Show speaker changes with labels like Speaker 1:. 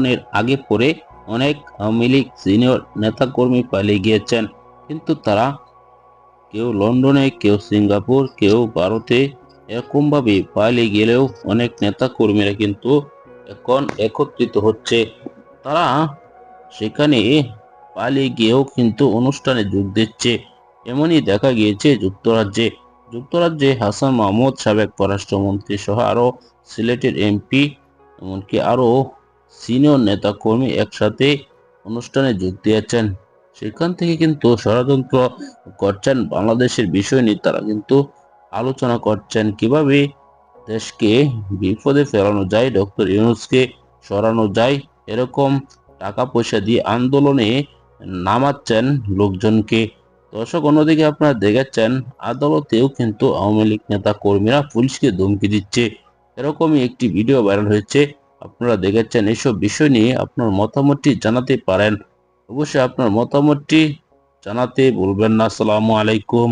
Speaker 1: নির্বাচনের আগে পরে অনেক আওয়ামী লীগ সিনিয়র নেতাকর্মী পালিয়ে গিয়েছেন। কিন্তু তারা কেউ লন্ডনে, কেউ সিঙ্গাপুর, কেউ ভারতে এরকমভাবে পালিয়ে গেলেও অনেক নেতা কর্মীরা কিন্তু এখন একত্রিত হচ্ছে। তারা সেখানে পালিয়ে গিয়েও কিন্তু অনুষ্ঠানে যোগ দিচ্ছে। এমনই দেখা গিয়েছে যুক্তরাজ্যে। যুক্তরাজ্যে হাসান মাহমুদ সাবেক পররাষ্ট্রমন্ত্রী, সহ আরও সিলেটের এমপি, এমনকি আরও সিনিয়র নেতা কর্মী একসাথে অনুষ্ঠানে যোগ দিয়েছেন। সেখান থেকে কিন্তু ষড়যন্ত্র করছেন বাংলাদেশের বিষয় নিয়ে। তারা কিন্তু আলোচনা করছেন কীভাবে দেশকে বিপদে ফেরানো যায়, ডক্টর ইউনুসকে সরানো যায়, এরকম টাকা পয়সা দিয়ে আন্দোলনে নামাচ্ছেন লোকজনকে। দর্শক, অন্যদিকে আপনারা দেখেছেন, আদালতেও কিন্তু আওয়ামী লীগ নেতা কর্মীরা পুলিশকে ধমকি দিচ্ছে। এরকমই একটি ভিডিও ভাইরাল হয়েছে। আপনারা দেখেছেন, এসব বিষয় নিয়ে আপনার মতামতটি জানাতে পারেন। অবশ্যই আপনার মতামতটি জানাতে ভুলবেন না। আসসালামু আলাইকুম।